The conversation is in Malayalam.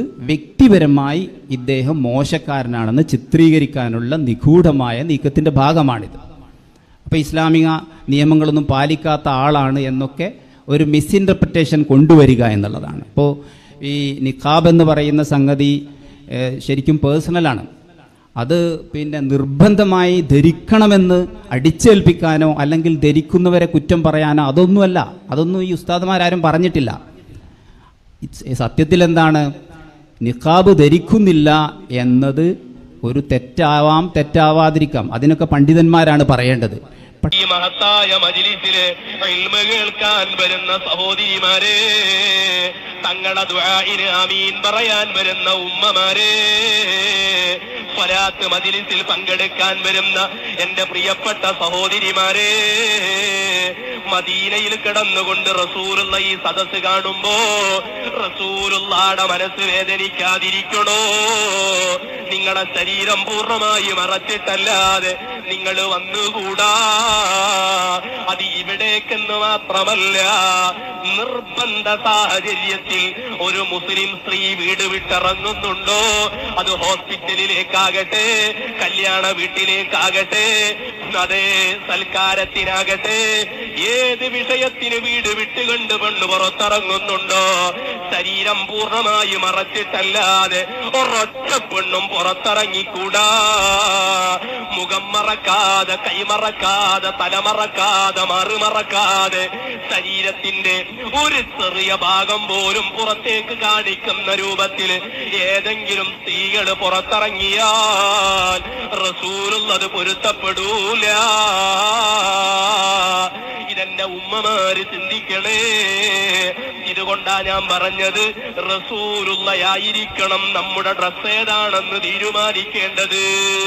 വ്യക്തിപരമായി ഇദ്ദേഹം മോശക്കാരനാണെന്ന് ചിത്രീകരിക്കാനുള്ള നിഗൂഢമായ നീക്കത്തിന്റെ ഭാഗമാണിത്. അപ്പോൾ ഇസ്ലാമിക നിയമങ്ങളൊന്നും പാലിക്കാത്ത ആളാണ് എന്നൊക്കെ ഒരു മിസ്ഇന്റർപ്രിട്ടേഷൻ കൊണ്ടുവരിക എന്നുള്ളതാണ്. ഇപ്പോൾ ഈ നിഖാബ് എന്ന് പറയുന്ന സംഗതി ശരിക്കും പേഴ്സണലാണ് അത് പിന്നെ നിർബന്ധമായി ധരിക്കണമെന്ന് അടിച്ചേൽപ്പിക്കാനോ അല്ലെങ്കിൽ ധരിക്കുന്നവരെ കുറ്റം പറയാനോ അതൊന്നുമല്ല. അതൊന്നും ഈ ഉസ്താദ്മാരാരും പറഞ്ഞിട്ടില്ല. സത്യത്തിൽ എന്താണ് നിഖാബ് ധരിക്കുന്നില്ല എന്നത് ഒരു തെറ്റാവാം തെറ്റാവാതിരിക്കാം. അതിനൊക്കെ പണ്ഡിതന്മാരാണ് പറയേണ്ടത്. ഈ മഹത്തായ മജിലിസിലെ കേൾക്കാൻ വരുന്ന സഹോദരിമാരെ തങ്ങളുടെ ദുആഇന് ആമീൻ പറയാൻ വരുന്ന ഉമ്മമാരെ സ്വലാത്ത് മജിലിസിൽ പങ്കെടുക്കാൻ വരുന്ന എന്റെ പ്രിയപ്പെട്ട സഹോദരിമാരെ മദീനയിൽ കിടന്നുകൊണ്ട് റസൂലുള്ള ഈ സദസ് കാണുമ്പോ റസൂലുള്ളാടെ മനസ്സ് വേദനിക്കാതിരിക്കണോ? നിങ്ങളുടെ ശരീരം പൂർണമായി മറച്ചിട്ടല്ലാതെ നിങ്ങൾ വന്നുകൂടാ? അത് ഇവിടേക്കെന്ന് മാത്രമല്ല നിർബന്ധ സാഹചര്യത്തിൽ ഒരു മുസ്ലിം സ്ത്രീ വീട് വിട്ടിറങ്ങുന്നുണ്ടോ? അത് ഹോസ്പിറ്റലിലേക്കാകട്ടെ കല്യാണ വീട്ടിലേക്കാകട്ടെ അതേ സൽക്കാരത്തിനാകട്ടെ ഏത് വിഷയത്തിന് വീട് വിട്ടുകൊണ്ട് പെണ്ണ് പുറത്തിറങ്ങുന്നുണ്ടോ? ശരീരം പൂർണമായി മറച്ചിട്ടല്ലാതെ ഒരൊറ്റ പെണ്ണും പുറത്തിറങ്ങിക്കൂടാ. മുഖം മറക്കാതെ കൈമറക്കാതെ തലമറക്കാതെ മറുമറക്കാതെ ശരീരത്തിന്റെ ഒരു ചെറിയ ഭാഗം പോലും പുറത്തേക്ക് കാണിക്കുന്ന രൂപത്തിൽ ഏതെങ്കിലും സ്ത്രീകൾ പുറത്തിറങ്ങിയാൽ റസൂലുള്ളത് പൊരുത്തപ്പെടൂല. ഉമ്മമാര് ചിന്തിക്കണേ. ഇതുകൊണ്ടാ ഞാൻ പറഞ്ഞത് റസൂലുള്ളയായിരിക്കണം നമ്മുടെ ഡ്രസ്സ് ഏതാണെന്ന് തീരുമാനിക്കേണ്ടത്.